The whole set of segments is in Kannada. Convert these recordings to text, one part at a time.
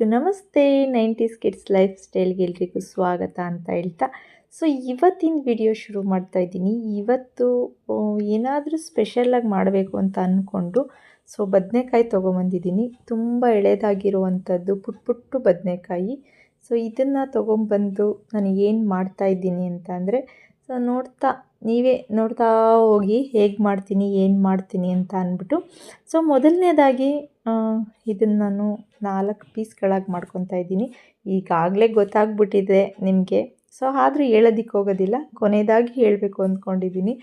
ಎಲ್ರಿಗೂ ನಮಸ್ತೆ ನೈಂಟೀಸ್ ಕಿಡ್ಸ್ ಲೈಫ್ ಸ್ಟೈಲ್ಗೆ ಎಲ್ರಿಗೂ ಸ್ವಾಗತ ಅಂತ ಹೇಳ್ತಾ. ಸೊ ಇವತ್ತಿನ ವಿಡಿಯೋ ಶುರು ಮಾಡ್ತಾ ಇದ್ದೀನಿ. ಇವತ್ತು ಏನಾದರೂ ಸ್ಪೆಷಲಾಗಿ ಮಾಡಬೇಕು ಅಂತ ಅಂದ್ಕೊಂಡು ಸೊ ಬದನೆಕಾಯಿ ತೊಗೊಂಬಂದಿದ್ದೀನಿ. ತುಂಬ ಎಳೆದಾಗಿರುವಂಥದ್ದು ಪುಟ್ ಪುಟ್ಟು ಬದನೆಕಾಯಿ. ಸೊ ಇದನ್ನು ತೊಗೊಂಬಂದು ನಾನು ಏನು ಮಾಡ್ತಾ ಇದ್ದೀನಿ ಅಂತ ಅಂದರೆ ಸೊ ನೋಡ್ತಾ ನೀವೇ ನೋಡ್ತಾ ಹೋಗಿ ಹೇಗೆ ಮಾಡ್ತೀನಿ, ಏನು ಮಾಡ್ತೀನಿ ಅಂತ ಅಂದ್ಬಿಟ್ಟು. ಸೊ ಮೊದಲನೇದಾಗಿ ಇದನ್ನು ನಾನು ನಾಲ್ಕು ಪೀಸ್ಗಳಾಗಿ ಮಾಡ್ಕೊತಾ ಇದ್ದೀನಿ. ಈಗಾಗಲೇ ಗೊತ್ತಾಗ್ಬಿಟ್ಟಿದೆ ನಿಮಗೆ. ಸೊ ಆದರೂ ಹೇಳೋದಿಕ್ಕೆ ಹೋಗೋದಿಲ್ಲ. ಕೊನೆಯದಾಗಿ ಹೇಳಬೇಕು ಅಂದ್ಕೊಂಡಿದ್ದೀನಿ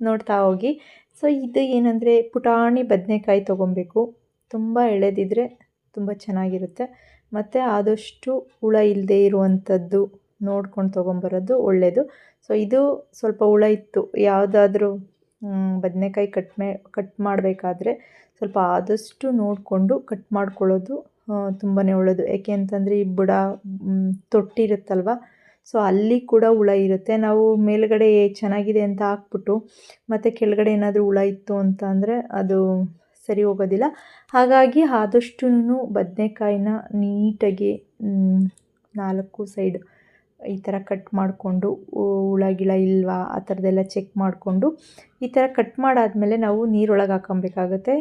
ನೋಡ್ತಾ ಹೋಗಿ. ಸೊ ಇದು ಏನಂದರೆ, ಪುಟಾಣಿ ಬದನೆಕಾಯಿ ತೊಗೊಬೇಕು. ತುಂಬ ಎಳೆದಿದ್ರೆ ತುಂಬ ಚೆನ್ನಾಗಿರುತ್ತೆ. ಮತ್ತು ಆದಷ್ಟು ಹುಳ ಇಲ್ಲದೆ ಇರುವಂಥದ್ದು ನೋಡ್ಕೊಂಡು ತೊಗೊಂಬರೋದು ಒಳ್ಳೆಯದು ಸೊ ಇದು ಸ್ವಲ್ಪ ಹುಳ ಇತ್ತು. ಯಾವುದಾದ್ರೂ ಬದನೆಕಾಯಿ ಕಟ್ ಮೇ, ಕಟ್ ಮಾಡಬೇಕಾದ್ರೆ ಸ್ವಲ್ಪ ಆದಷ್ಟು ನೋಡಿಕೊಂಡು ಕಟ್ ಮಾಡ್ಕೊಳ್ಳೋದು ತುಂಬಾ ಒಳ್ಳೆಯದು ಯಾಕೆ ಅಂತಂದರೆ ಈ ಬುಡ ತೊಟ್ಟಿರುತ್ತಲ್ವ? ಸೊ ಅಲ್ಲಿ ಕೂಡ ಹುಳ ಇರುತ್ತೆ. ನಾವು ಮೇಲುಗಡೆ ಚೆನ್ನಾಗಿದೆ ಅಂತ ಹಾಕ್ಬಿಟ್ಟು, ಮತ್ತು ಕೆಳಗಡೆ ಏನಾದರೂ ಹುಳ ಇತ್ತು ಅಂತ ಅದು ಸರಿ ಹೋಗೋದಿಲ್ಲ. ಹಾಗಾಗಿ ಆದಷ್ಟು ಬದನೆಕಾಯಿನ ನೀಟಾಗಿ ನಾಲ್ಕು ಸೈಡ್ ಈ ಥರ ಕಟ್ ಮಾಡಿಕೊಂಡು ಹುಳ ಇಲ್ವಾ, ಆ ಥರದ್ದೆಲ್ಲ ಚೆಕ್ ಮಾಡಿಕೊಂಡು ಈ ಥರ ಕಟ್ ಮಾಡಾದಮೇಲೆ ನಾವು ನೀರೊಳಗೆ ಹಾಕೊಬೇಕಾಗುತ್ತೆ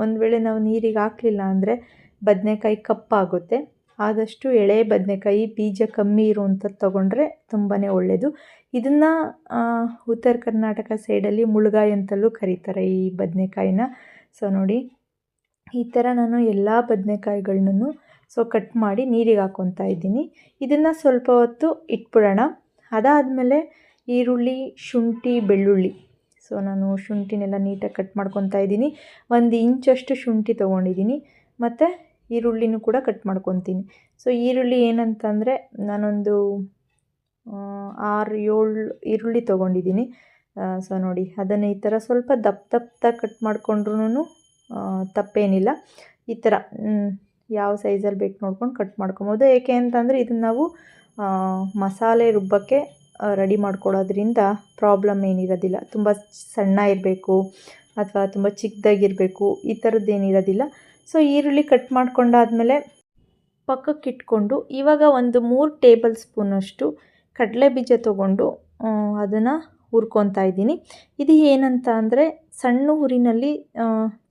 ಒಂದು ವೇಳೆ ನಾವು ನೀರಿಗೆ ಹಾಕಲಿಲ್ಲ ಅಂದರೆ ಬದನೆಕಾಯಿ ಕಪ್ಪಾಗುತ್ತೆ. ಆದಷ್ಟು ಎಳೆ, ಬದನೆಕಾಯಿ, ಬೀಜ ಕಮ್ಮಿ ಇರುವಂಥದ್ದು ತೊಗೊಂಡ್ರೆ ತುಂಬಾ ಒಳ್ಳೆಯದು ಇದನ್ನು ಉತ್ತರ ಕರ್ನಾಟಕ ಸೈಡಲ್ಲಿ ಮುಳುಗಾಯಿ ಅಂತಲೂ ಕರೀತಾರೆ ಈ ಬದನೆಕಾಯಿನ. ಸೊ, ನೋಡಿ, ಈ ಥರ ನಾನು ಎಲ್ಲ ಬದನೆಕಾಯಿಗಳ್ನೂ ಸೊ ಕಟ್ ಮಾಡಿ ನೀರಿಗೆ ಹಾಕ್ಕೊತಾ ಇದ್ದೀನಿ. ಇದನ್ನು ಸ್ವಲ್ಪ ಹೊತ್ತು ಇಟ್ಬಿಡೋಣ. ಅದಾದಮೇಲೆ ಈರುಳ್ಳಿ, ಶುಂಠಿ, ಬೆಳ್ಳುಳ್ಳಿ. ಸೊ ನಾನು ಶುಂಠಿನೆಲ್ಲ ನೀಟಾಗಿ ಕಟ್ ಮಾಡ್ಕೊತಾ ಇದ್ದೀನಿ. ಒಂದು ಇಂಚಷ್ಟು ಶುಂಠಿ ತೊಗೊಂಡಿದ್ದೀನಿ. ಮತ್ತು ಈರುಳ್ಳಿನೂ ಕೂಡ ಕಟ್ ಮಾಡ್ಕೊತೀನಿ ಸೊ ಈರುಳ್ಳಿ ಏನಂತಂದರೆ ನಾನೊಂದು ಆರು, ಏಳು ಈರುಳ್ಳಿ ತೊಗೊಂಡಿದ್ದೀನಿ. ಸೊ ನೋಡಿ, ಅದನ್ನು ಈ ಥರ ಸ್ವಲ್ಪ ದಪ್ಪ ದಪ್ಪ ಕಟ್ ಮಾಡ್ಕೊಂಡ್ರೂ ತಪ್ಪೇನಿಲ್ಲ. ಈ ಥರ ಯಾವ ಸೈಜಲ್ಲಿ ಬೇಕು ನೋಡ್ಕೊಂಡು ಕಟ್ ಮಾಡ್ಕೊಬೋದು. ಏಕೆ ಅಂತಂದರೆ ಇದನ್ನು ನಾವು ಮಸಾಲೆ ರುಬ್ಬಕ್ಕೆ ರೆಡಿ ಮಾಡ್ಕೊಳ್ಳೋದ್ರಿಂದ ಪ್ರಾಬ್ಲಮ್ ಏನಿರೋದಿಲ್ಲ. ತುಂಬ ಸಣ್ಣ ಇರಬೇಕು ಅಥವಾ ತುಂಬ ಚಿಕ್ಕದಾಗಿರಬೇಕು, ಈ ಥರದ್ದು ಏನಿರೋದಿಲ್ಲ. ಸೊ ಈರುಳ್ಳಿ ಕಟ್ ಮಾಡ್ಕೊಂಡಾದಮೇಲೆ ಪಕ್ಕಕ್ಕೆ ಇಟ್ಕೊಂಡು, ಇವಾಗ ಒಂದು ಮೂರು ಟೇಬಲ್ ಸ್ಪೂನಷ್ಟು ಕಡಲೆ ಬೀಜ ತೊಗೊಂಡು ಅದನ್ನು ಹುರ್ಕೊತಾ ಇದ್ದೀನಿ. ಇದು ಏನಂತ ಅಂದರೆ ಸಣ್ಣ ಹುರಿನಲ್ಲಿ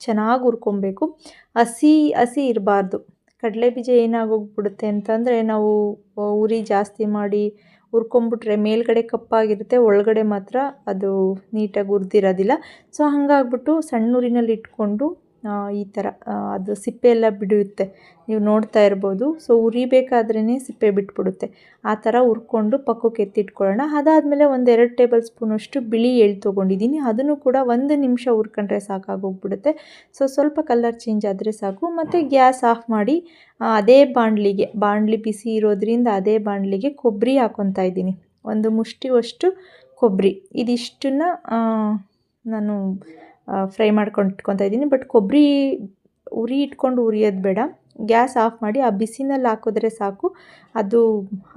ಚೆನ್ನಾಗಿ ಹುರ್ಕೊಬೇಕು. ಹಸಿ ಹಸಿ ಇರಬಾರ್ದು. ಕಡಲೆ ಬೀಜ ಏನಾಗೋಗ್ಬಿಡುತ್ತೆ ಅಂತಂದರೆ ನಾವು ಉರಿ ಜಾಸ್ತಿ ಮಾಡಿ ಹುರ್ಕೊಂಬಿಟ್ರೆ ಮೇಲ್ಗಡೆ ಕಪ್ಪಾಗಿರುತ್ತೆ, ಒಳಗಡೆ ಮಾತ್ರ ಅದು ನೀಟಾಗಿ ಹುರ್ದಿರೋದಿಲ್ಲ. ಸೊ, ಹಾಗಾಗ್ಬಿಟ್ಟು ಸಣ್ಣ ಉರಿನಲ್ಲಿ ಇಟ್ಕೊಂಡು ಈ ಥರ ಅದು ಸಿಪ್ಪೆ ಎಲ್ಲ ಬಿಡುತ್ತೆ. ನೀವು ನೋಡ್ತಾ ಇರ್ಬೋದು. ಸೊ ಉರಿಬೇಕಾದ್ರೇ ಸಿಪ್ಪೆ ಬಿಟ್ಬಿಡುತ್ತೆ. ಆ ಥರ ಹುರ್ಕೊಂಡು ಪಕ್ಕಕ್ಕೆ ಎತ್ತಿಟ್ಕೊಳ್ಳೋಣ. ಅದಾದಮೇಲೆ ಒಂದು ಎರಡು ಟೇಬಲ್ ಸ್ಪೂನಷ್ಟು ಬಿಳಿ ಎಳ್ಳು ತೊಗೊಂಡಿದ್ದೀನಿ. ಅದನ್ನು ಕೂಡ ಒಂದು ನಿಮಿಷ ಹುರ್ಕೊಂಡ್ರೆ ಸಾಕಾಗೋಗ್ಬಿಡುತ್ತೆ. ಸೊ ಸ್ವಲ್ಪ ಕಲರ್ ಚೇಂಜ್ ಆದರೆ ಸಾಕು. ಮತ್ತು ಗ್ಯಾಸ್ ಆಫ್ ಮಾಡಿ ಅದೇ ಬಾಣಲಿಗೆ, ಬಾಣಲಿ ಬಿಸಿ ಇರೋದ್ರಿಂದ ಅದೇ ಬಾಣಲಿಗೆ ಕೊಬ್ಬರಿ ಹಾಕೊತಾ ಇದ್ದೀನಿ. ಒಂದು ಮುಷ್ಟಿವಷ್ಟು ಕೊಬ್ಬರಿ. ಇದಿಷ್ಟನ್ನು ನಾನು ಫ್ರೈ ಮಾಡ್ಕೊಂಡು ಇಟ್ಕೊತಾ ಇದ್ದೀನಿ. ಬಟ್ ಕೊಬ್ಬರಿ ಉರಿ ಇಟ್ಕೊಂಡು ಉರಿಯೋದು ಬೇಡ. ಗ್ಯಾಸ್ ಆಫ್ ಮಾಡಿ ಆ ಬಿಸಿನಲ್ಲಿ ಹಾಕಿದ್ರೆ ಸಾಕು. ಅದು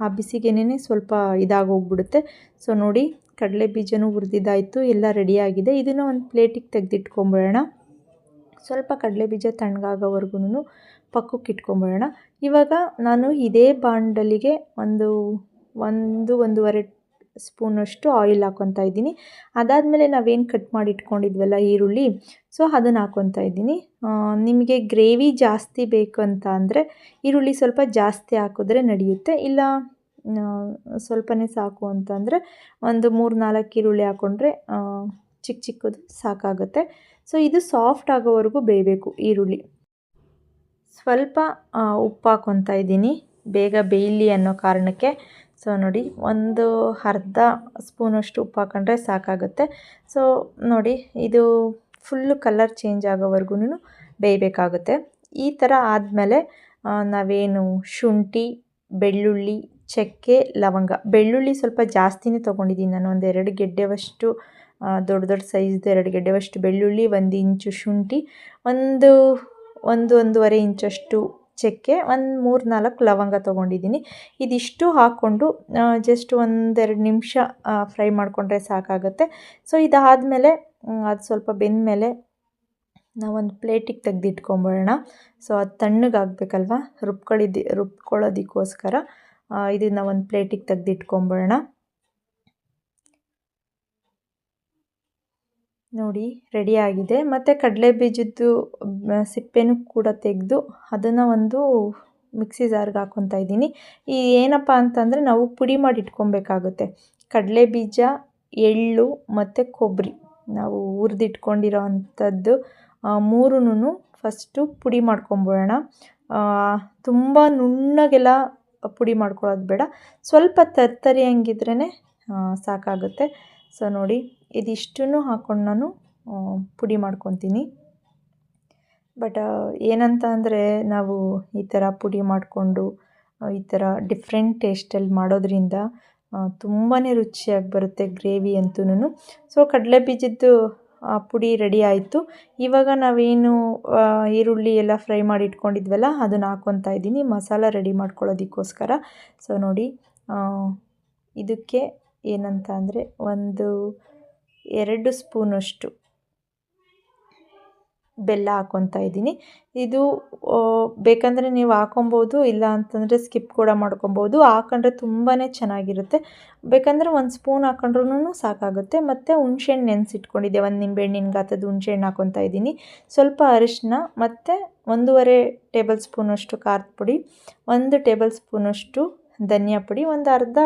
ಆ ಬಿಸಿಗೇನೆ ಸ್ವಲ್ಪ ಇದಾಗೋಗ್ಬಿಡುತ್ತೆ ಸೊ ನೋಡಿ, ಕಡಲೆ ಬೀಜನೂ ಹುರಿದಿದ್ದಾಯಿತು. ಎಲ್ಲ ರೆಡಿಯಾಗಿದೆ ಇದನ್ನು ಒಂದು ಪ್ಲೇಟಿಗೆ ತೆಗೆದಿಟ್ಕೊಂಬಿಡೋಣ. ಸ್ವಲ್ಪ ಕಡಲೆ ಬೀಜ ತಣ್ಣಗಾಗೋವರೆಗೂ ಪಕ್ಕಕ್ಕೆ ಇಟ್ಕೊಂಬಿಡೋಣ. ಇವಾಗ ನಾನು ಇದೇ ಬಾಂಡಲಿಗೆ ಒಂದು ಒಂದು, ಒಂದೂವರೆ ಸ್ಪೂನಷ್ಟು ಆಯಿಲ್ ಹಾಕೊತಾ ಇದ್ದೀನಿ. ಅದಾದಮೇಲೆ ನಾವೇನು ಕಟ್ ಮಾಡಿ ಇಟ್ಕೊಂಡಿದ್ವಲ್ಲ ಈರುಳ್ಳಿ, ಸೊ ಅದನ್ನು ಹಾಕ್ಕೊತಾ ಇದ್ದೀನಿ. ನಿಮಗೆ ಗ್ರೇವಿ ಜಾಸ್ತಿ ಬೇಕು ಅಂತ ಅಂದರೆ ಈರುಳ್ಳಿ ಸ್ವಲ್ಪ ಜಾಸ್ತಿ ಹಾಕಿದ್ರೆ ನಡೆಯುತ್ತೆ. ಇಲ್ಲ ಸ್ವಲ್ಪನೇ ಸಾಕು ಅಂತಂದರೆ ಒಂದು ಮೂರು ನಾಲ್ಕು ಈರುಳ್ಳಿ ಹಾಕ್ಕೊಂಡ್ರೆ ಚಿಕ್ಕ ಚಿಕ್ಕದು ಸಾಕಾಗುತ್ತೆ. ಸೊ ಇದು ಸಾಫ್ಟ್ ಆಗೋವರೆಗೂ ಬೇಯಬೇಕು ಈರುಳ್ಳಿ. ಸ್ವಲ್ಪ ಉಪ್ಪು ಹಾಕ್ಕೊತಾ ಇದ್ದೀನಿ. ಬೇಗ ಬೇಯಲಿ ಅನ್ನೋ ಕಾರಣಕ್ಕೆ ಸೊ ನೋಡಿ, ಒಂದು ಅರ್ಧ ಸ್ಪೂನಷ್ಟು ಉಪ್ಪು ಹಾಕೊಂಡ್ರೆ ಸಾಕಾಗುತ್ತೆ. ಸೊ ನೋಡಿ, ಇದು ಫುಲ್ಲು ಕಲರ್ ಚೇಂಜ್ ಆಗೋವರೆಗೂ ಬೇಯಬೇಕಾಗುತ್ತೆ. ಈ ಥರ ಆದಮೇಲೆ ನಾವೇನು ಶುಂಠಿ, ಬೆಳ್ಳುಳ್ಳಿ, ಚಕ್ಕೆ, ಲವಂಗ. ಬೆಳ್ಳುಳ್ಳಿ ಸ್ವಲ್ಪ ಜಾಸ್ತಿನೇ ತೊಗೊಂಡಿದ್ದೀನಿ ನಾನು. ಒಂದು ಎರಡು ಗೆಡ್ಡೆವಷ್ಟು ದೊಡ್ಡ ದೊಡ್ಡ ಸೈಜ್ದು ಎರಡು ಗೆಡ್ಡೆವಷ್ಟು ಬೆಳ್ಳುಳ್ಳಿ, ಒಂದು ಇಂಚು ಶುಂಠಿ, ಒಂದು ಒಂದು ಒಂದೂವರೆ ಇಂಚಷ್ಟು ಚಕ್ಕೆ, ಒಂದು ಮೂರು ನಾಲ್ಕು ಲವಂಗ ತೊಗೊಂಡಿದ್ದೀನಿ. ಇದಿಷ್ಟು ಹಾಕ್ಕೊಂಡು ಜಸ್ಟ್ ಒಂದೆರಡು ನಿಮಿಷ ಫ್ರೈ ಮಾಡಿಕೊಂಡ್ರೆ ಸಾಕಾಗುತ್ತೆ. ಸೊ ಇದಾದಮೇಲೆ ಅದು ಸ್ವಲ್ಪ ಬೆಂದಮೇಲೆ ನಾವೊಂದು ಪ್ಲೇಟಿಗೆ ತೆಗೆದಿಟ್ಕೊಂಬಿಡೋಣ ಸೊ ಅದು ತಣ್ಣಗಾಗಬೇಕಲ್ವಾ ರುಬ್ಕೊಳ್ಳಿದ್ದು ರುಬ್ಕೊಳ್ಳೋದಕ್ಕೋಸ್ಕರ ಇದನ್ನು ಒಂದು ಪ್ಲೇಟಿಗೆ ತೆಗೆದಿಟ್ಕೊಂಬಿಡೋಣ ನೋಡಿ ರೆಡಿ ಆಗಿದೆ. ಮತ್ತು ಕಡಲೆ ಬೀಜದ್ದು ಸಿಪ್ಪೆನೂ ಕೂಡ ತೆಗೆದು ಅದನ್ನು ಒಂದು ಮಿಕ್ಸಿ ಜಾರ್ಗೆ ಹಾಕ್ಕೊತಾ ಇದ್ದೀನಿ. ಈ ಏನಪ್ಪ ಅಂತಂದರೆ ನಾವು ಪುಡಿ ಮಾಡಿ ಇಟ್ಕೊಬೇಕಾಗುತ್ತೆ. ಕಡಲೆ ಬೀಜ, ಎಳ್ಳು ಮತ್ತು ಕೊಬ್ಬರಿ ನಾವು ಹುರಿದಿಟ್ಕೊಂಡಿರೋ ಅಂಥದ್ದು ಮೂರೂ ಫಸ್ಟು ಪುಡಿ ಮಾಡ್ಕೊಂಬಿಡೋಣ. ತುಂಬ ನುಣ್ಣಗೆಲ್ಲ ಪುಡಿ ಮಾಡ್ಕೊಳ್ಳೋದು ಬೇಡ. ಸ್ವಲ್ಪ ತರ್ತರಿ ಹಂಗಿದ್ರೇ ಸಾಕಾಗುತ್ತೆ. ಸೊ ನೋಡಿ ಇದಿಷ್ಟನ್ನು ಹಾಕ್ಕೊಂಡು ನಾನು ಪುಡಿ ಮಾಡ್ಕೊತೀನಿ. ಬಟ್ ಏನಂತ ಅಂದರೆ ನಾವು ಈ ಥರ ಪುಡಿ ಮಾಡಿಕೊಂಡು ಈ ಥರ ಡಿಫ್ರೆಂಟ್ ಟೇಸ್ಟಲ್ಲಿ ಮಾಡೋದ್ರಿಂದ ತುಂಬಾ ರುಚಿಯಾಗಿ ಬರುತ್ತೆ ಗ್ರೇವಿ ಅಂತೂ ಸೊ ಕಡಲೆ ಬೀಜದ್ದು ಪುಡಿ ರೆಡಿ ಆಯಿತು. ಇವಾಗ ನಾವೇನು ಈರುಳ್ಳಿ ಎಲ್ಲ ಫ್ರೈ ಮಾಡಿ ಇಟ್ಕೊಂಡಿದ್ವಲ್ಲ, ಅದನ್ನು ಹಾಕ್ಕೊತಾ ಇದ್ದೀನಿ. ಮಸಾಲ ರೆಡಿ ಮಾಡ್ಕೊಳ್ಳೋದಕ್ಕೋಸ್ಕರ. ಸೊ, ನೋಡಿ ಇದಕ್ಕೆ ಏನಂತ ಅಂದರೆ ಒಂದು ಎರಡು ಸ್ಪೂನಷ್ಟು ಬೆಲ್ಲ ಹಾಕ್ಕೊತಾ ಇದ್ದೀನಿ. ಇದು ಬೇಕಂದರೆ ನೀವು ಹಾಕೊಬೋದು, ಇಲ್ಲ ಅಂತಂದರೆ ಸ್ಕಿಪ್ ಕೂಡ ಮಾಡ್ಕೊಬೋದು. ಹಾಕೊಂಡ್ರೆ ತುಂಬಾ ಚೆನ್ನಾಗಿರುತ್ತೆ. ಬೇಕಂದರೆ ಒಂದು ಸ್ಪೂನ್ ಹಾಕೊಂಡ್ರೂ ಸಾಕಾಗುತ್ತೆ. ಮತ್ತು ಹುಣ್ಸೆಹಣ್ಣು ನೆನೆಸಿಟ್ಕೊಂಡಿದ್ದೆ, ಒಂದು ನಿಂಬೆಹಣ್ಣಿನ ಗಾತದ ಹುಣ್ಸೆಹಣ್ಣು ಹಾಕೊತಾ ಇದ್ದೀನಿ. ಸ್ವಲ್ಪ ಅರಿಶಿನ, ಮತ್ತು ಒಂದೂವರೆ ಟೇಬಲ್ ಸ್ಪೂನಷ್ಟು ಖಾರದ ಪುಡಿ, ಒಂದು ಟೇಬಲ್ ಸ್ಪೂನಷ್ಟು ಧನಿಯಾ ಪುಡಿ, ಒಂದು ಅರ್ಧ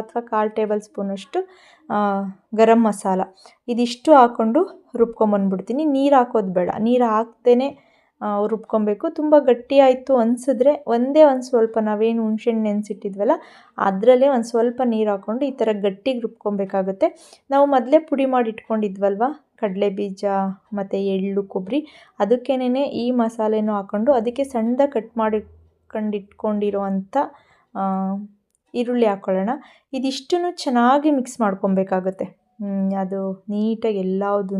ಅಥವಾ ಕಾಲು ಟೇಬಲ್ ಸ್ಪೂನಷ್ಟು ಗರಂ ಮಸಾಲ. ಇದಿಷ್ಟು ಹಾಕ್ಕೊಂಡು ರುಬ್ಕೊಂಬಂದ್ಬಿಡ್ತೀನಿ. ನೀರು ಹಾಕೋದು ಬೇಡ. ನೀರು ಹಾಕ್ದೇ ರುಬ್ಕೊಬೇಕು. ತುಂಬ ಗಟ್ಟಿಯಾಯಿತು ಅನಿಸಿದ್ರೆ ಒಂದೇ ಒಂದು ಸ್ವಲ್ಪ ನಾವೇನು ಹುಣ್ಸೆಹಣ್ಣು ನೆನೆಸಿಟ್ಟಿದ್ವಲ್ಲ, ಅದರಲ್ಲೇ ಒಂದು ಸ್ವಲ್ಪ ನೀರು ಹಾಕ್ಕೊಂಡು ಈ ಥರ ಗಟ್ಟಿಗೆ ರುಬ್ಕೊಬೇಕಾಗುತ್ತೆ. ನಾವು ಮೊದಲೇ ಪುಡಿ ಮಾಡಿ ಇಟ್ಕೊಂಡಿದ್ವಲ್ವ ಕಡಲೆ ಬೀಜ ಮತ್ತು ಎಳ್ಳು ಕೊಬ್ಬರಿ ಅದಕ್ಕೇನೆ ಈ ಮಸಾಲೆನೂ ಹಾಕ್ಕೊಂಡು ಅದಕ್ಕೆ ಸಣ್ಣದಾಗಿ ಕಟ್ ಮಾಡಿಕೊಂಡಿಟ್ಕೊಂಡಿರೋ ಅಂಥ ಈರುಳ್ಳಿ ಹಾಕ್ಕೊಳ್ಳೋಣ ಇದಿಷ್ಟನ್ನು ಚೆನ್ನಾಗಿ ಮಿಕ್ಸ್ ಮಾಡ್ಕೊಬೇಕಾಗುತ್ತೆ. ಅದು ನೀಟಾಗಿ ಎಲ್ಲದೂ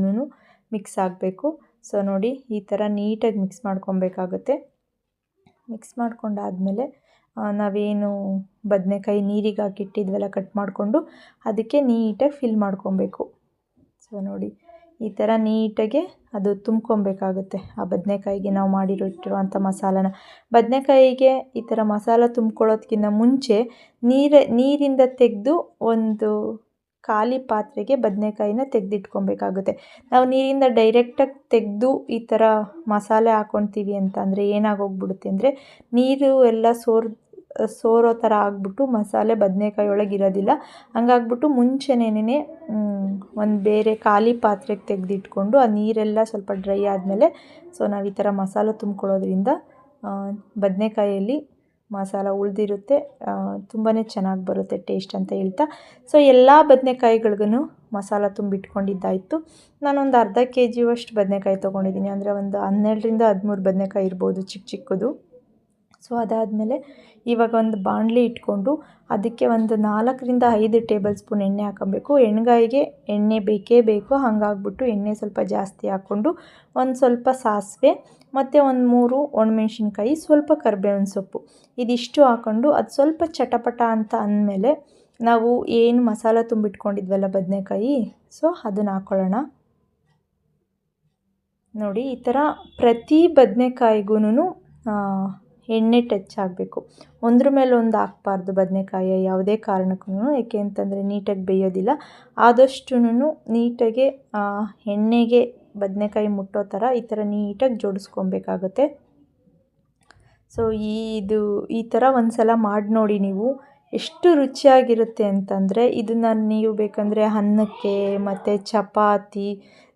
ಮಿಕ್ಸ್ ಆಗಬೇಕು. ಸೊ ನೋಡಿ, ಈ ಥರ ನೀಟಾಗಿ ಮಿಕ್ಸ್ ಮಾಡ್ಕೊಬೇಕಾಗುತ್ತೆ. ಮಿಕ್ಸ್ ಮಾಡ್ಕೊಂಡಾದಮೇಲೆ ನಾವೇನು ಬದನೆಕಾಯಿ ನೀರಿಗೆ ಹಾಕಿಟ್ಟಿದ್ವಲ್ಲ, ಕಟ್ ಮಾಡಿಕೊಂಡು, ಅದಕ್ಕೆ ನೀಟಾಗಿ ಫಿಲ್ ಮಾಡ್ಕೊಬೇಕು. ಸೊ ನೋಡಿ ಈ ಥರ ನೀಟಾಗಿ ಅದು ತುಂಬ್ಕೊಬೇಕಾಗುತ್ತೆ. ಆ ಬದನೆಕಾಯಿಗೆ ನಾವು ಮಾಡಿರೋ ಇಟ್ಟಿರುವಂಥ ಮಸಾಲನ. ಬದನೆಕಾಯಿಗೆ ಈ ಥರ ಮಸಾಲ ತುಂಬ್ಕೊಳ್ಳೋದಕ್ಕಿಂತ ಮುಂಚೆ ನೀರು, ನೀರಿಂದ ತೆಗೆದು ಒಂದು ಖಾಲಿ ಪಾತ್ರೆಗೆ ಬದನೆಕಾಯಿನ ತೆಗೆದಿಟ್ಕೊಬೇಕಾಗುತ್ತೆ. ನಾವು ನೀರಿಂದ ಡೈರೆಕ್ಟಾಗಿ ತೆಗೆದು ಈ ಥರ ಮಸಾಲೆ ಹಾಕ್ಕೊತೀವಿ ಅಂತ ಅಂದರೆ ಏನಾಗೋಗ್ಬಿಡುತ್ತೆ ಅಂದರೆ ನೀರು ಎಲ್ಲ ಸೋರ್ ಸೋರೋ ಥರ ಆಗಿಬಿಟ್ಟು ಮಸಾಲೆ ಬದನೆಕಾಯಿ ಒಳಗೆ ಇರೋದಿಲ್ಲ. ಹಂಗಾಗ್ಬಿಟ್ಟು ಮುಂಚೆನೇ ಒಂದು ಬೇರೆ ಖಾಲಿ ಪಾತ್ರೆಗೆ ತೆಗೆದಿಟ್ಕೊಂಡು ಆ ನೀರೆಲ್ಲ ಸ್ವಲ್ಪ ಡ್ರೈ ಆದಮೇಲೆ, ಸೊ ನಾವು ಈ ಥರ ಮಸಾಲೆ ತುಂಬ್ಕೊಳ್ಳೋದ್ರಿಂದ ಬದನೆಕಾಯಲ್ಲಿ ಮಸಾಲ ಉಳಿದಿರುತ್ತೆ. ತುಂಬಾ ಚೆನ್ನಾಗಿ ಬರುತ್ತೆ ಟೇಸ್ಟ್ ಅಂತ ಹೇಳ್ತಾ. ಸೊ ಎಲ್ಲ ಬದನೆಕಾಯಿಗಳಿಗೂ ಮಸಾಲ ತುಂಬಿಟ್ಕೊಂಡಿದ್ದಾಯಿತು. ನಾನೊಂದು ಅರ್ಧ ಕೆ ಜಿಯಷ್ಟು ಬದನೆಕಾಯಿ ತೊಗೊಂಡಿದ್ದೀನಿ. ಅಂದರೆ ಒಂದು ಹನ್ನೆರಡರಿಂದ ಹದಿಮೂರು ಬದನೆಕಾಯಿ ಇರ್ಬೋದು ಚಿಕ್ಕ ಚಿಕ್ಕದು. ಸೊ ಅದಾದಮೇಲೆ ಇವಾಗ ಒಂದು ಬಾಣಲಿ ಇಟ್ಕೊಂಡು ಅದಕ್ಕೆ ಒಂದು ನಾಲ್ಕರಿಂದ ಐದು ಟೇಬಲ್ ಸ್ಪೂನ್ ಎಣ್ಣೆ ಹಾಕೊಬೇಕು. ಎಣ್ಗಾಯಿಗೆ ಎಣ್ಣೆ ಬೇಕೇ ಬೇಕು. ಹಾಗಾಗ್ಬಿಟ್ಟು ಎಣ್ಣೆ ಸ್ವಲ್ಪ ಜಾಸ್ತಿ ಹಾಕ್ಕೊಂಡು ಒಂದು ಸ್ವಲ್ಪ ಸಾಸಿವೆ ಮತ್ತು ಒಂದು ಮೂರು ಒಣಮೆಣ್ಸಿನ್ಕಾಯಿ, ಸ್ವಲ್ಪ ಕರ್ಬೇವಿನ ಸೊಪ್ಪು ಇದಿಷ್ಟು ಹಾಕ್ಕೊಂಡು ಅದು ಸ್ವಲ್ಪ ಚಟಪಟ ಅಂತ ಅಂದಮೇಲೆ ನಾವು ಏನು ಮಸಾಲ ತುಂಬಿಟ್ಕೊಂಡಿದ್ವಲ್ಲ ಬದನೆಕಾಯಿ, ಸೊ ಅದನ್ನು ಹಾಕ್ಕೊಳ್ಳೋಣ ನೋಡಿ ಈ ಥರ ಪ್ರತಿ ಬದನೆಕಾಯಿಗೂ ಎಣ್ಣೆ ಟಚ್ ಆಗಬೇಕು. ಒಂದ್ರ ಮೇಲೆ ಒಂದು ಹಾಕ್ಬಾರ್ದು ಬದನೆಕಾಯಿ ಯಾವುದೇ ಕಾರಣಕ್ಕೂ ಏಕೆ ಅಂತಂದರೆ ನೀಟಾಗಿ ಬೇಯೋದಿಲ್ಲ. ಆದಷ್ಟು ನೀಟಾಗೆ ಎಣ್ಣೆಗೆ ಬದನೆಕಾಯಿ ಮುಟ್ಟೋ ಥರ ಈ ಥರ ನೀಟಾಗಿ ಜೋಡಿಸ್ಕೊಬೇಕಾಗುತ್ತೆ. ಸೊ ಈ ಇದು, ಈ ಥರ ಒಂದು ಸಲ ಮಾಡಿ ನೋಡಿ ನೀವು. ಎಷ್ಟು ರುಚಿಯಾಗಿರುತ್ತೆ ಅಂತಂದರೆ ಇದನ್ನು ನೀವು ಬೇಕಂದರೆ ಅನ್ನಕ್ಕೆ, ಮತ್ತು ಚಪಾತಿ,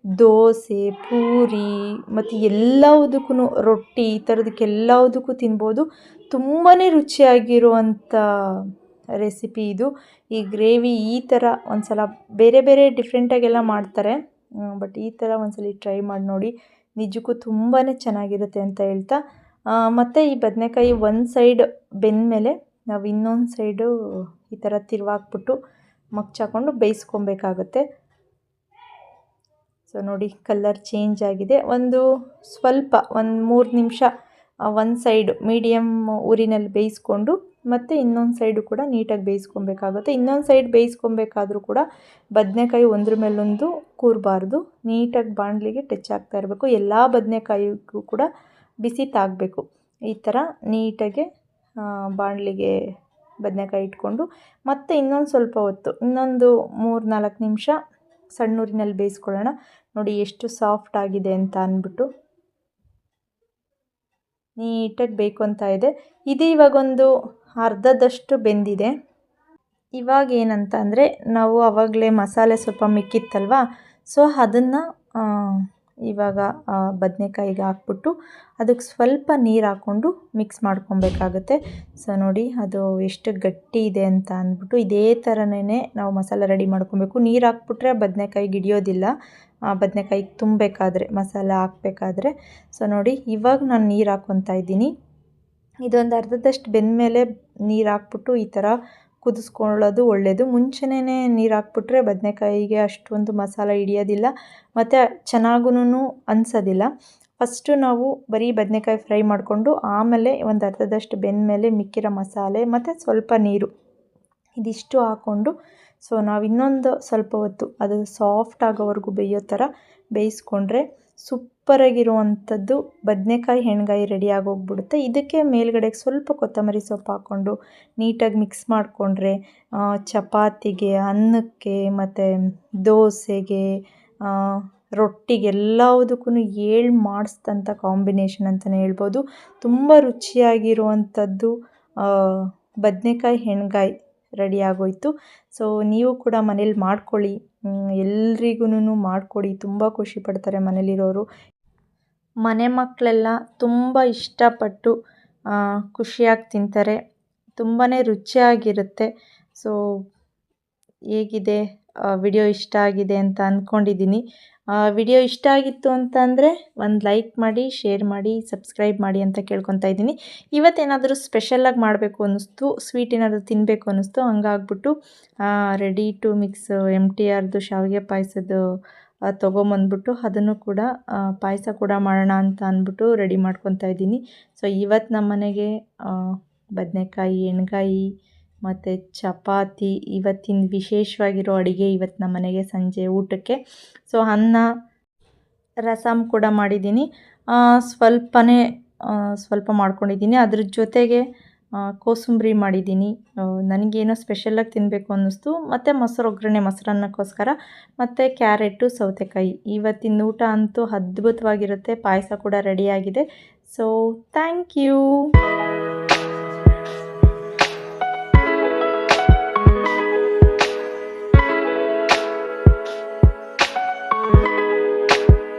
ದೋಸೆ, ಪೂರಿ, ಮತ್ತು ಎಲ್ಲವುದಕ್ಕೂ ರೊಟ್ಟಿ, ಈ ಥರದಕ್ಕೆಲ್ಲದಕ್ಕೂ ತಿನ್ಬೋದು. ತುಂಬಾ ರುಚಿಯಾಗಿರುವಂಥ ರೆಸಿಪಿ ಇದು. ಈ ಗ್ರೇವಿ ಈ ಥರ ಒಂದು ಸಲ ಬೇರೆ ಬೇರೆ ಡಿಫ್ರೆಂಟಾಗೆಲ್ಲ ಮಾಡ್ತಾರೆ. ಬಟ್ ಈ ಥರ ಒಂದ್ಸಲ ಟ್ರೈ ಮಾಡಿ ನೋಡಿ. ನಿಜಕ್ಕೂ ತುಂಬಾ ಚೆನ್ನಾಗಿರುತ್ತೆ ಅಂತ ಹೇಳ್ತಾ. ಮತ್ತು ಈ ಬದನೆಕಾಯಿ ಒಂದು ಸೈಡ್ ಬೆಂದಮೇಲೆ ನಾವು ಇನ್ನೊಂದು ಸೈಡು ಈ ಥರ ತಿರುವಾಕ್ಬಿಟ್ಟು ಮಗ್ಚಾಕೊಂಡು ಬೇಯಿಸ್ಕೊಬೇಕಾಗತ್ತೆ. ಸೊ ನೋಡಿ ಕಲ್ಲರ್ ಚೇಂಜ್ ಆಗಿದೆ. ಒಂದು ಸ್ವಲ್ಪ, ಒಂದು ಮೂರು ನಿಮಿಷ ಒಂದು ಸೈಡು ಮೀಡಿಯಮ್ ಊರಿನಲ್ಲಿ ಬೇಯಿಸ್ಕೊಂಡು ಮತ್ತು ಇನ್ನೊಂದು ಸೈಡು ಕೂಡ ನೀಟಾಗಿ ಬೇಯಿಸ್ಕೊಬೇಕಾಗುತ್ತೆ. ಇನ್ನೊಂದು ಸೈಡ್ ಬೇಯಿಸ್ಕೊಬೇಕಾದ್ರೂ ಕೂಡ ಬದನೆಕಾಯಿ ಒಂದ್ರ ಮೇಲೊಂದು ಕೂರಬಾರ್ದು. ನೀಟಾಗಿ ಬಾಣಲಿಗೆ ಟಚ್ ಆಗ್ತಾ ಇರಬೇಕು. ಎಲ್ಲ ಬದನೆಕಾಯಿಗೂ ಕೂಡ ಬಿಸಿ ತಾಗಬೇಕು. ಈ ಥರ ನೀಟಾಗೆ ಬಾಣಲಿಗೆ ಬದನೆಕಾಯಿ ಇಟ್ಕೊಂಡು, ಮತ್ತೆ ಇನ್ನೊಂದು ಸ್ವಲ್ಪ ಹೊತ್ತು, ಇನ್ನೊಂದು ಮೂರು ನಾಲ್ಕು ನಿಮಿಷ ಸಣ್ಣೂರಿನಲ್ಲಿ ಬೇಯಿಸ್ಕೊಳ್ಳೋಣ. ನೋಡಿ ಎಷ್ಟು ಸಾಫ್ಟ್ ಆಗಿದೆ ಅಂತ ಅಂದ್ಬಿಟ್ಟು. ನೀಟಾಗಿ ಬೇಕು ಅಂತ ಇದೆ. ಇದು ಇವಾಗೊಂದು ಅರ್ಧದಷ್ಟು ಬೆಂದಿದೆ. ಇವಾಗ ಏನಂತ ಅಂದರೆ, ನಾವು ಆವಾಗಲೇ ಮಸಾಲೆ ಸ್ವಲ್ಪ ಮಿಕ್ಕಿತ್ತಲ್ವ? ಸೊ, ಅದನ್ನು ಇವಾಗ ಬದನೆಕಾಯಿಗೆ ಹಾಕ್ಬಿಟ್ಟು ಅದಕ್ಕೆ ಸ್ವಲ್ಪ ನೀರು ಹಾಕ್ಕೊಂಡು ಮಿಕ್ಸ್ ಮಾಡ್ಕೊಬೇಕಾಗುತ್ತೆ. ಸೊ ನೋಡಿ, ಅದು ಎಷ್ಟು ಗಟ್ಟಿ ಇದೆ ಅಂತ ಅಂದ್ಬಿಟ್ಟು ಇದೇ ಥರನೇ ನಾವು ಮಸಾಲೆ ರೆಡಿ ಮಾಡ್ಕೊಬೇಕು. ನೀರು ಹಾಕ್ಬಿಟ್ರೆ ಬದನೆಕಾಯಿ ಗಿಡಿಯೋದಿಲ್ಲ. ಬದನೆಕಾಯಿ ತುಂಬಬೇಕಾದ್ರೆ, ಮಸಾಲೆ ಹಾಕ್ಬೇಕಾದ್ರೆ. ಸೊ ನೋಡಿ, ಇವಾಗ ನಾನು ನೀರು ಹಾಕ್ಕೊತಾ ಇದ್ದೀನಿ. ಇದೊಂದು ಅರ್ಧದಷ್ಟು ಬೆಂದಮೇಲೆ ನೀರು ಹಾಕ್ಬಿಟ್ಟು ಈ ಥರ ಕುದಿಸ್ಕೊಳ್ಳೋದು ಒಳ್ಳೆಯದು ಮುಂಚೆನೇ ನೀರು ಹಾಕ್ಬಿಟ್ರೆ ಬದನೆಕಾಯಿಗೆ ಅಷ್ಟೊಂದು ಮಸಾಲೆ ಹಿಡಿಯೋದಿಲ್ಲ. ಮತ್ತು ಚೆನ್ನಾಗೂ ಅನ್ಸೋದಿಲ್ಲ. ಫಸ್ಟು ನಾವು ಬರೀ ಬದನೆಕಾಯಿ ಫ್ರೈ ಮಾಡಿಕೊಂಡು ಆಮೇಲೆ ಒಂದು ಅರ್ಧದಷ್ಟು ಬೆಂದಮೇಲೆ ಮಿಕ್ಕಿರೋ ಮಸಾಲೆ ಮತ್ತು ಸ್ವಲ್ಪ ನೀರು ಇದಿಷ್ಟು ಹಾಕ್ಕೊಂಡು, ಸೊ ನಾವು ಇನ್ನೊಂದು ಸ್ವಲ್ಪ ಹೊತ್ತು ಅದು ಸಾಫ್ಟ್ ಆಗೋವರೆಗೂ ಬೇಯೋ ಥರ ಬೇಯಿಸ್ಕೊಂಡ್ರೆ ಸೂಪ್ಪರಾಗಿರುವಂಥದ್ದು ಬದನೆಕಾಯಿ ಹೆಣ್ಗಾಯಿ ರೆಡಿ ಆಗೋಗ್ಬಿಡುತ್ತೆ. ಇದಕ್ಕೆ ಮೇಲ್ಗಡೆ ಸ್ವಲ್ಪ ಕೊತ್ತಂಬರಿ ಸೊಪ್ಪು ಹಾಕ್ಕೊಂಡು ನೀಟಾಗಿ ಮಿಕ್ಸ್ ಮಾಡಿಕೊಂಡ್ರೆ ಚಪಾತಿಗೆ, ಅನ್ನಕ್ಕೆ, ಮತ್ತು ದೋಸೆಗೆ ರೊಟ್ಟಿಗೆ ಎಲ್ಲದಕ್ಕೂ ಏಳು ಮಾಡಿಸಿದಂಥ ಕಾಂಬಿನೇಷನ್ ಅಂತಲೇ ಹೇಳ್ಬೋದು. ತುಂಬ ರುಚಿಯಾಗಿರುವಂಥದ್ದು ಬದನೆಕಾಯಿ ಹೆಣ್ಗಾಯಿ ರೆಡಿ ಆಗೋಯಿತು. ಸೊ ನೀವು ಕೂಡ ಮನೇಲಿ ಮಾಡ್ಕೊಳ್ಳಿ. ಎಲ್ರಿಗೂ ಮಾಡಿಕೊಡಿ. ತುಂಬ ಖುಷಿ ಪಡ್ತಾರೆ ಮನೇಲಿರೋರು. ಮನೆ ಮಕ್ಕಳೆಲ್ಲ ತುಂಬ ಇಷ್ಟಪಟ್ಟು ಖುಷಿಯಾಗಿ ತಿಂತಾರೆ. ತುಂಬಾ ರುಚಿಯಾಗಿರುತ್ತೆ. ಸೊ ಹೇಗಿದೆ? ವಿಡಿಯೋ ಇಷ್ಟ ಆಗಿದೆ ಅಂತ ಅಂದ್ಕೊಂಡಿದ್ದೀನಿ ವಿಡಿಯೋ ಇಷ್ಟ ಆಗಿತ್ತು ಅಂತಂದರೆ ಒಂದು ಲೈಕ್ ಮಾಡಿ, ಶೇರ್ ಮಾಡಿ, ಸಬ್ಸ್ಕ್ರೈಬ್ ಮಾಡಿ ಅಂತ ಕೇಳ್ಕೊತಾ ಇದ್ದೀನಿ. ಇವತ್ತೇನಾದರೂ ಸ್ಪೆಷಲಾಗಿ ಮಾಡಬೇಕು ಅನ್ನಿಸ್ತು ಸ್ವೀಟ್ ಏನಾದರೂ ತಿನ್ನಬೇಕು ಅನ್ನಿಸ್ತು, ಹಂಗಾಗ್ಬಿಟ್ಟು ರೆಡಿ ಟು ಮಿಕ್ಸ್ ಎಂ ಟಿ ಆರ್ದು ಶಾವಿಗೆ ಪಾಯಸದ್ದು ತೊಗೊಂಬಂದ್ಬಿಟ್ಟು ಅದನ್ನು ಕೂಡ ಪಾಯಸ ಕೂಡ ಮಾಡೋಣ ಅಂತ ಅಂದ್ಬಿಟ್ಟು ರೆಡಿ ಮಾಡ್ಕೊತಾ ಇದ್ದೀನಿ. ಸೊ ಇವತ್ತು ನಮ್ಮ ಮನೆಗೆ ಬದನೆಕಾಯಿ, ಎಣ್ಗಾಯಿ ಮತ್ತು ಚಪಾತಿ, ಇವತ್ತಿನ ವಿಶೇಷವಾಗಿರೋ ಅಡುಗೆ ಇವತ್ತು ನಮ್ಮ ಮನೆಗೆ ಸಂಜೆ ಊಟಕ್ಕೆ. ಸೊ ಅನ್ನ ರಸಮ್ ಕೂಡ ಮಾಡಿದ್ದೀನಿ. ಸ್ವಲ್ಪನೇ ಸ್ವಲ್ಪ ಮಾಡ್ಕೊಂಡಿದ್ದೀನಿ. ಅದ್ರ ಜೊತೆಗೆ ಕೋಸಂಬರಿ ಮಾಡಿದ್ದೀನಿ. ನನಗೇನೋ ಸ್ಪೆಷಲಾಗಿ ತಿನ್ನಬೇಕು ಅನ್ನಿಸ್ತು. ಮತ್ತು ಮೊಸರು, ಒಗ್ಗರಣೆ ಮೊಸರನ್ನಕ್ಕೋಸ್ಕರ. ಮತ್ತು ಕ್ಯಾರೆಟು, ಸೌತೆಕಾಯಿ. ಇವತ್ತಿನ ಊಟ ಅಂತೂ ಅದ್ಭುತವಾಗಿರುತ್ತೆ. ಪಾಯಸ ಕೂಡ ರೆಡಿಯಾಗಿದೆ ಸೊ ಥ್ಯಾಂಕ್ ಯು